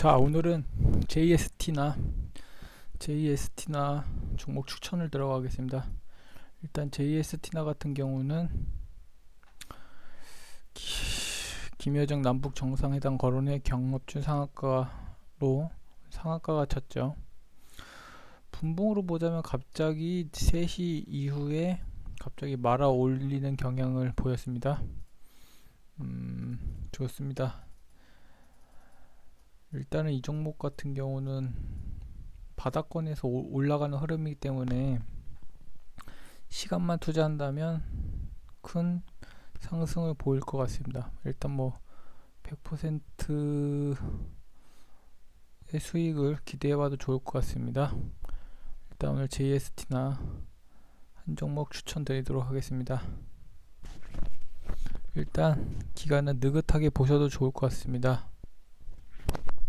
자 오늘은 JST나 JST나 종목 추천을 들어가겠습니다. 일단 JST나 같은 경우는 기- 김여정 남북 정상회담 거론회 경업준 상한가로 상한가가 쳤죠. 분봉으로 보자면 갑자기 3시 이후에 갑자기 말아 올리는 경향을 보였습니다. 음, 좋습니다. 일단은 이 종목 같은 경우는 바닥권에서 오- 올라가는 흐름이기 때문에 시간만 투자한다면 큰 상승을 보일 것 같습니다. 일단 뭐 100%의 수익을 기대해봐도 좋을 것 같습니다. 일단 오늘 JST나 한 종목 추천드리도록 하겠습니다. 일단 기간은 느긋하게 보셔도 좋을 것 같습니다.